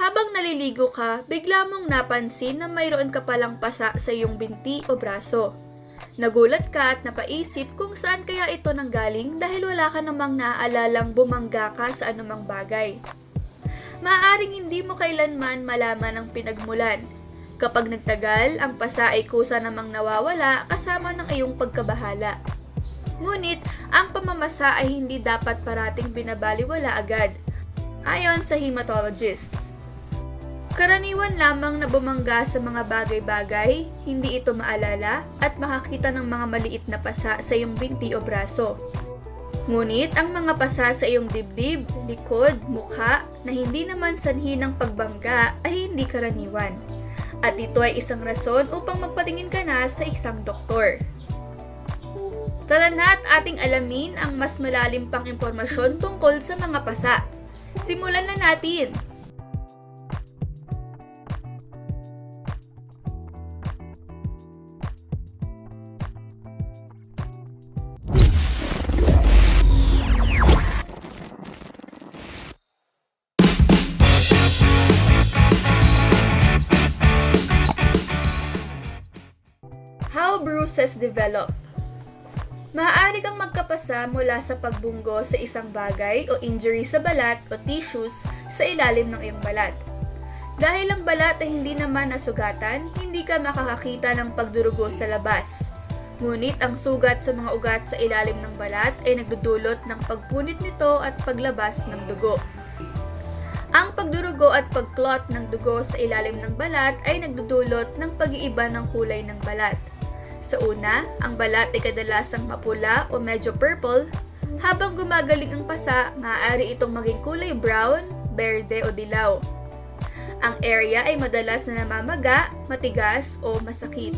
Habang naliligo ka, bigla mong napansin na mayroon ka palang pasa sa iyong binti o braso. Nagulat ka at napaisip kung saan kaya ito nanggaling dahil wala ka namang naaalalang bumangga ka sa anumang bagay. Maaring hindi mo kailanman malaman ang pinagmulan. Kapag nagtagal, ang pasa ay kusa namang nawawala kasama ng iyong pagkabahala. Ngunit, ang pamamasa ay hindi dapat parating binabaliwala agad. Ayon sa hematologists, Karaniwan lamang na bumangga sa mga bagay-bagay, hindi ito maalala at makakita ng mga maliit na pasa sa iyong binti o braso. Ngunit ang mga pasa sa iyong dibdib, likod, mukha na hindi naman sanhi ng pagbangga ay hindi karaniwan. At ito ay isang rason upang magpatingin ka na sa isang doktor. Tara na at ating alamin ang mas malalim pang impormasyon tungkol sa mga pasa. Simulan na natin! Bruises develop? Maaari kang magkapasa mula sa pagbunggo sa isang bagay o injury sa balat o tissues sa ilalim ng iyong balat. Dahil ang balat ay hindi naman nasugatan, hindi ka makakakita ng pagdurugo sa labas. Ngunit ang sugat sa mga ugat sa ilalim ng balat ay nagdudulot ng pagpunit nito at paglabas ng dugo. Ang pagdurugo at pagklot ng dugo sa ilalim ng balat ay nagdudulot ng pag-iiba ng kulay ng balat. Sa una, ang balat ay kadalasang mapula o medyo purple, habang gumagaling ang pasa, maaari itong maging kulay brown, berde o dilaw. Ang area ay madalas na namamaga, matigas o masakit.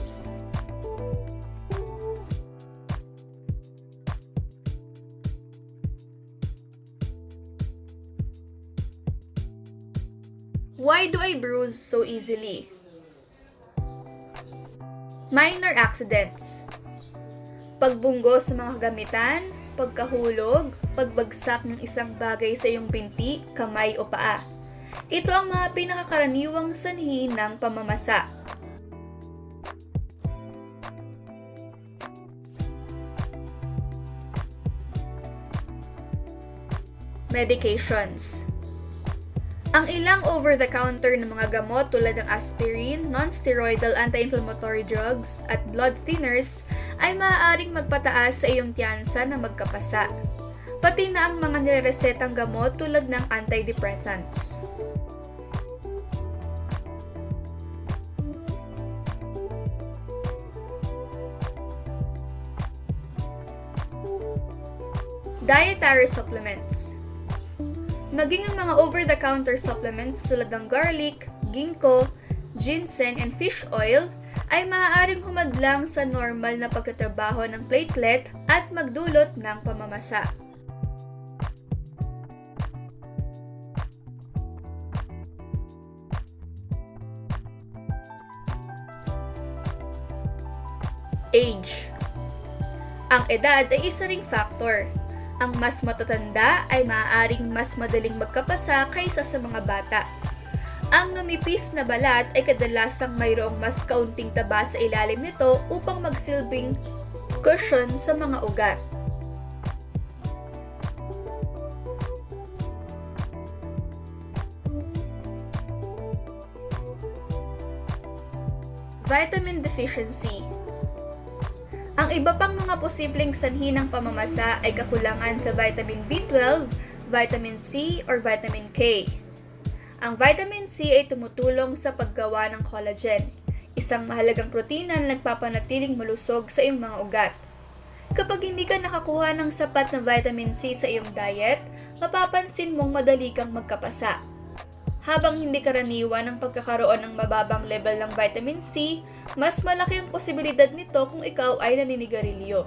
Why do I bruise so easily? Minor accidents. Pagbunggo sa mga gamitan, pagkahulog, pagbagsak ng isang bagay sa iyong binti, kamay o paa. Ito ang mga pinakakaraniwang sanhi ng pamamasa. Medications. Ang ilang over-the-counter na mga gamot tulad ng aspirin, non-steroidal anti-inflammatory drugs, at blood thinners ay maaaring magpataas sa iyong tiyansa na magkapasa. Pati na ang mga niresetang gamot tulad ng antidepressants. Dietary supplements. Maging ang mga over-the-counter supplements tulad ng garlic, ginkgo, ginseng, and fish oil ay maaaring humadlang sa normal na pagtatrabaho ng platelet at magdulot ng pamamasa. Age Ang edad ay isa ring factor ang mas matatanda ay maaaring mas madaling magkapasa kaysa sa mga bata. Ang numipis na balat ay kadalasang mayroong mas kaunting taba sa ilalim nito upang magsilbing cushion sa mga ugat. Vitamin deficiency ang iba pang mga posibleng sanhi ng pamamasa ay kakulangan sa vitamin B12, vitamin C, or vitamin K. Ang vitamin C ay tumutulong sa paggawa ng collagen, isang mahalagang protina na nagpapanatiling malusog sa iyong mga ugat. Kapag hindi ka nakakuha ng sapat na vitamin C sa iyong diet, mapapansin mong madali kang magkapasa habang hindi karaniwan ang pagkakaroon ng mababang level ng vitamin C, mas malaki ang posibilidad nito kung ikaw ay naninigarilyo.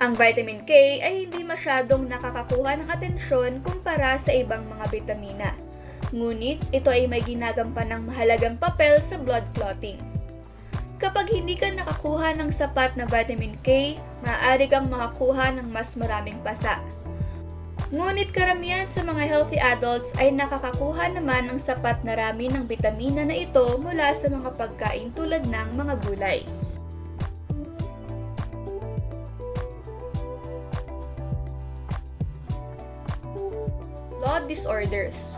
Ang vitamin K ay hindi masyadong nakakakuha ng atensyon kumpara sa ibang mga bitamina. Ngunit ito ay may ginagampan ng mahalagang papel sa blood clotting. Kapag hindi ka nakakuha ng sapat na vitamin K, maaari kang makakuha ng mas maraming pasa Ngunit karamihan sa mga healthy adults ay nakakakuha naman ng sapat na rami ng bitamina na ito mula sa mga pagkain tulad ng mga gulay. Blood disorders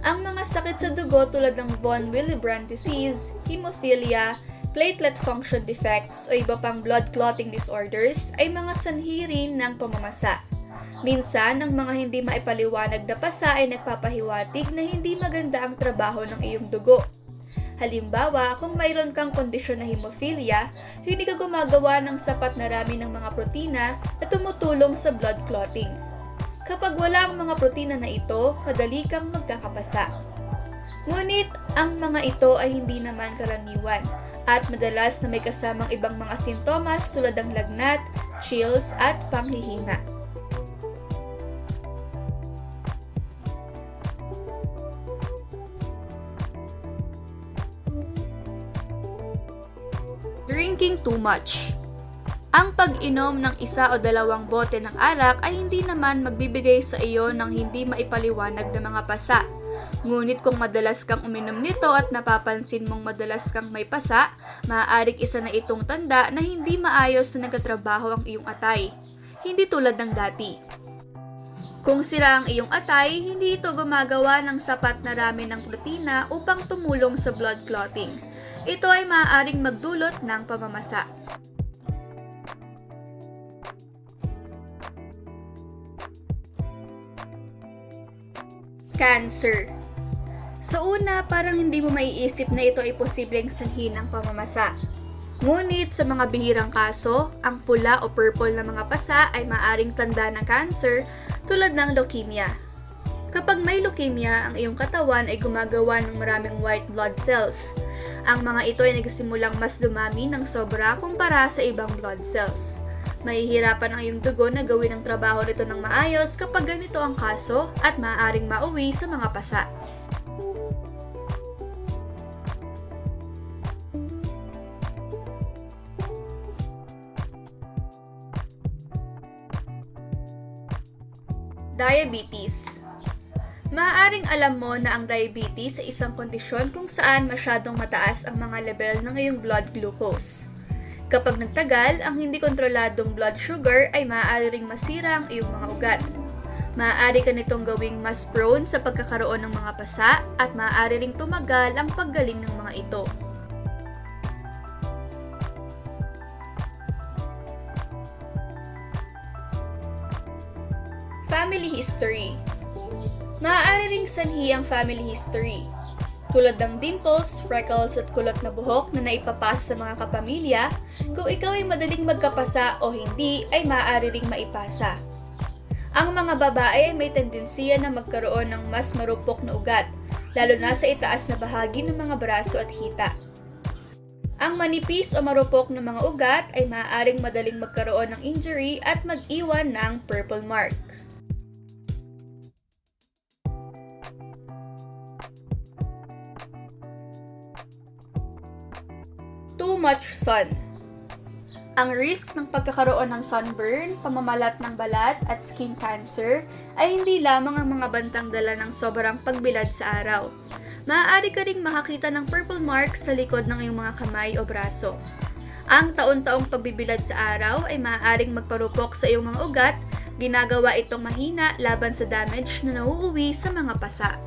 ang mga sakit sa dugo tulad ng von Willebrand disease, hemophilia, platelet function defects o iba pang blood clotting disorders ay mga sanhi rin ng pamamasa. Minsan, ang mga hindi maipaliwanag na pasa ay nagpapahiwatig na hindi maganda ang trabaho ng iyong dugo. Halimbawa, kung mayroon kang kondisyon na hemophilia, hindi ka gumagawa ng sapat na rami ng mga protina na tumutulong sa blood clotting. Kapag wala ang mga protina na ito, madali kang magkakapasa. Ngunit, ang mga ito ay hindi naman karaniwan at madalas na may kasamang ibang mga sintomas tulad ng lagnat, chills at panghihina. Drinking too much. Ang pag-inom ng isa o dalawang bote ng alak ay hindi naman magbibigay sa iyo ng hindi maipaliwanag na mga pasa. Ngunit kung madalas kang uminom nito at napapansin mong madalas kang may pasa, maaaring isa na itong tanda na hindi maayos na nagkatrabaho ang iyong atay. Hindi tulad ng dati. Kung sira ang iyong atay, hindi ito gumagawa ng sapat na rami ng protina upang tumulong sa blood clotting. Ito ay maaaring magdulot ng pamamasa. Cancer. Sa una, parang hindi mo maiisip na ito ay posibleng sanhi ng pamamasa. Ngunit sa mga bihirang kaso, ang pula o purple na mga pasa ay maaring tanda ng cancer tulad ng leukemia. Kapag may leukemia, ang iyong katawan ay gumagawa ng maraming white blood cells. Ang mga ito ay nagsimulang mas dumami ng sobra kumpara sa ibang blood cells. Mahihirapan ang iyong dugo na gawin ang trabaho nito ng maayos kapag ganito ang kaso at maaaring mauwi sa mga pasa. Diabetes Maaaring alam mo na ang diabetes ay isang kondisyon kung saan masyadong mataas ang mga level ng iyong blood glucose. Kapag nagtagal, ang hindi kontroladong blood sugar ay maaari ring masira ang iyong mga ugat. Maaari ka nitong gawing mas prone sa pagkakaroon ng mga pasa at maaari ring tumagal ang paggaling ng mga ito. Family history Maaari ring sanhi ang family history, tulad ng dimples, freckles at kulot na buhok na naipapasa sa mga kapamilya, kung ikaw ay madaling magkapasa o hindi ay maaari ring maipasa. Ang mga babae ay may tendensiya na magkaroon ng mas marupok na ugat, lalo na sa itaas na bahagi ng mga braso at hita. Ang manipis o marupok na mga ugat ay maaaring madaling magkaroon ng injury at mag-iwan ng purple mark. Much sun. Ang risk ng pagkakaroon ng sunburn, pamamalat ng balat at skin cancer ay hindi lamang ang mga bantang dala ng sobrang pagbilad sa araw. Maaari ka ring makakita ng purple marks sa likod ng iyong mga kamay o braso. Ang taon-taong pagbibilad sa araw ay maaaring magparupok sa iyong mga ugat, ginagawa itong mahina laban sa damage na nauuwi sa mga pasa.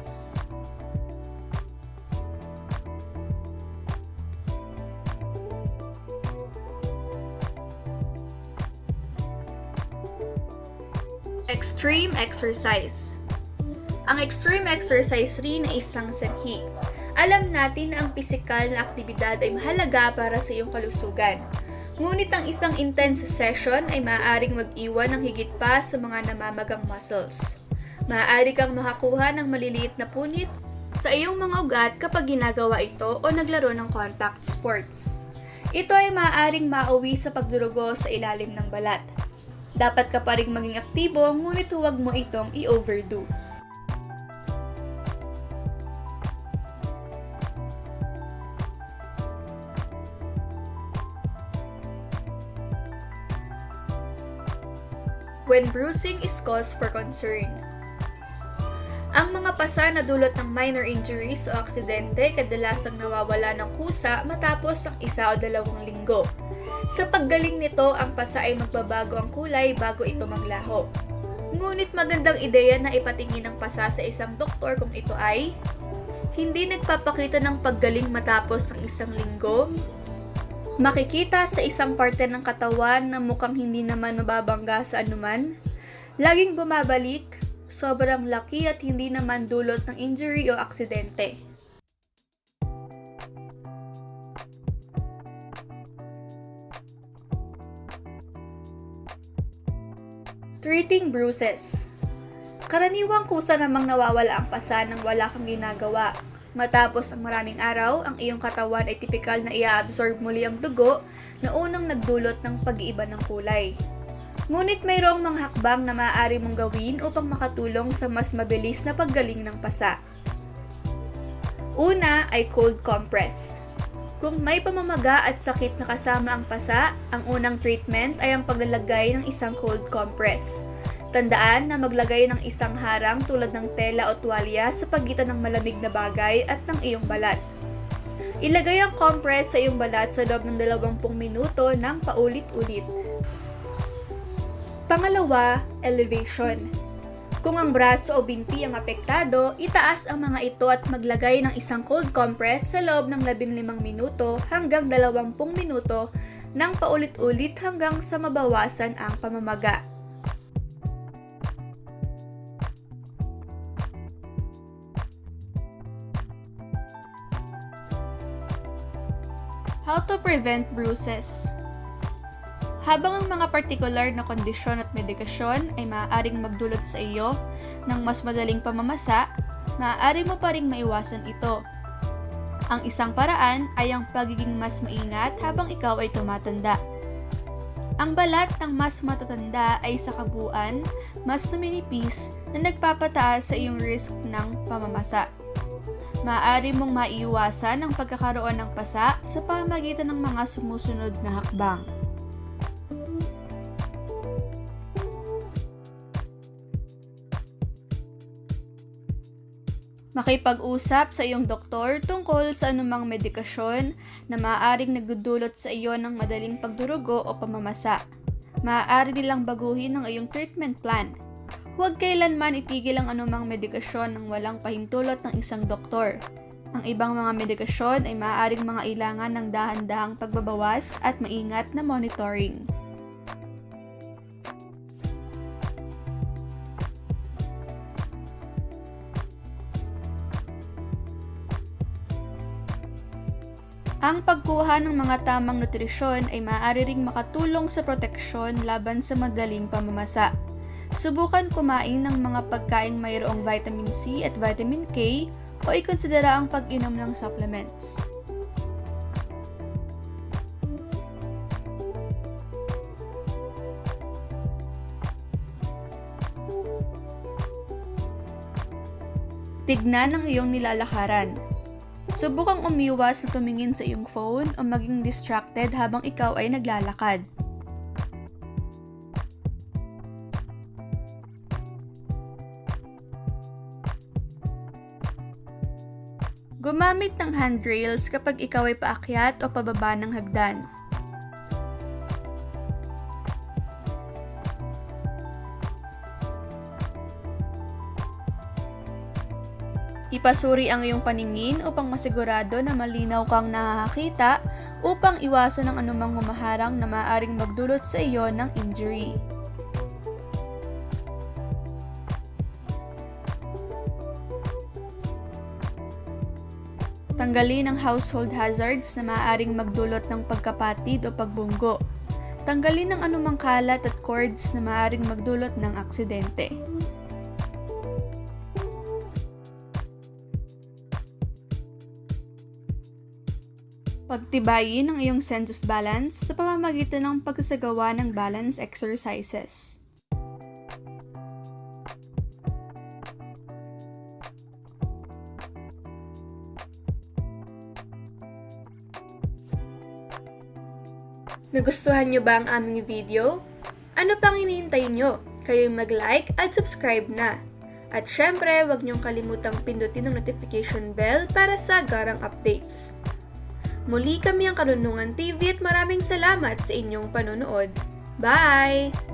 Extreme exercise. Ang extreme exercise rin ay isang sanhi. Alam natin na ang pisikal na aktibidad ay mahalaga para sa iyong kalusugan. Ngunit ang isang intense session ay maaaring mag-iwan ng higit pa sa mga namamagang muscles. Maaari kang makakuha ng maliliit na punit sa iyong mga ugat kapag ginagawa ito o naglaro ng contact sports. Ito ay maaaring mauwi sa pagdurugo sa ilalim ng balat. Dapat ka pa rin maging aktibo, ngunit huwag mo itong i-overdo. when bruising is cause for concern. Ang mga pasa na dulot ng minor injuries o aksidente kadalasang nawawala ng kusa matapos ang isa o dalawang linggo. Sa paggaling nito, ang pasa ay magbabago ang kulay bago ito maglaho. Ngunit magandang ideya na ipatingin ang pasa sa isang doktor kung ito ay hindi nagpapakita ng paggaling matapos ang isang linggo, makikita sa isang parte ng katawan na mukhang hindi naman mababangga sa anuman, laging bumabalik, sobrang laki at hindi naman dulot ng injury o aksidente. Treating bruises. Karaniwang kusa namang nawawala ang pasa nang wala kang ginagawa. Matapos ang maraming araw, ang iyong katawan ay tipikal na i-absorb muli ang dugo na unang nagdulot ng pag-iiba ng kulay. Ngunit mayroong mga hakbang na maaari mong gawin upang makatulong sa mas mabilis na paggaling ng pasa. Una ay cold compress. Kung may pamamaga at sakit na kasama ang pasa, ang unang treatment ay ang paglalagay ng isang cold compress. Tandaan na maglagay ng isang harang tulad ng tela o tuwalya sa pagitan ng malamig na bagay at ng iyong balat. Ilagay ang compress sa iyong balat sa loob ng 20 minuto ng paulit-ulit. Pangalawa, elevation. Kung ang braso o binti ang apektado, itaas ang mga ito at maglagay ng isang cold compress sa loob ng 15 minuto hanggang 20 minuto ng paulit-ulit hanggang sa mabawasan ang pamamaga. How to prevent bruises? Habang ang mga partikular na kondisyon at medikasyon ay maaaring magdulot sa iyo ng mas madaling pamamasa, maaari mo pa ring maiwasan ito. Ang isang paraan ay ang pagiging mas maingat habang ikaw ay tumatanda. Ang balat ng mas matatanda ay sa kabuuan mas numinipis na nagpapataas sa iyong risk ng pamamasa. Maaari mong maiiwasan ang pagkakaroon ng pasa sa pamamagitan ng mga sumusunod na hakbang. Makipag-usap sa iyong doktor tungkol sa anumang medikasyon na maaaring nagdudulot sa iyo ng madaling pagdurugo o pamamasa. Maaari nilang baguhin ang iyong treatment plan. Huwag kailanman itigil ang anumang medikasyon ng walang pahintulot ng isang doktor. Ang ibang mga medikasyon ay maaaring mga ilangan ng dahan-dahang pagbabawas at maingat na monitoring. Ang pagkuha ng mga tamang nutrisyon ay maaari ring makatulong sa proteksyon laban sa madaling pamamasa. Subukan kumain ng mga pagkaing mayroong vitamin C at vitamin K o ikonsidera ang pag-inom ng supplements. Tignan ang iyong nilalakaran. Subukang umiwas na tumingin sa iyong phone o maging distracted habang ikaw ay naglalakad. Gumamit ng handrails kapag ikaw ay paakyat o pababa ng hagdan. Ipasuri ang iyong paningin upang masigurado na malinaw kang nakakita upang iwasan ang anumang humaharang na maaaring magdulot sa iyo ng injury. Tanggalin ang household hazards na maaaring magdulot ng pagkapatid o pagbunggo. Tanggalin ang anumang kalat at cords na maaaring magdulot ng aksidente. Pagtibayin ang iyong sense of balance sa pamamagitan ng pagsasagawa ng balance exercises. Nagustuhan niyo ba ang aming video? Ano pang hinihintay niyo? kayo'y mag-like at subscribe na. At syempre, huwag niyong kalimutang pindutin ang notification bell para sa garang updates. Muli kami ang Kanunungan TV at maraming salamat sa inyong panonood. Bye!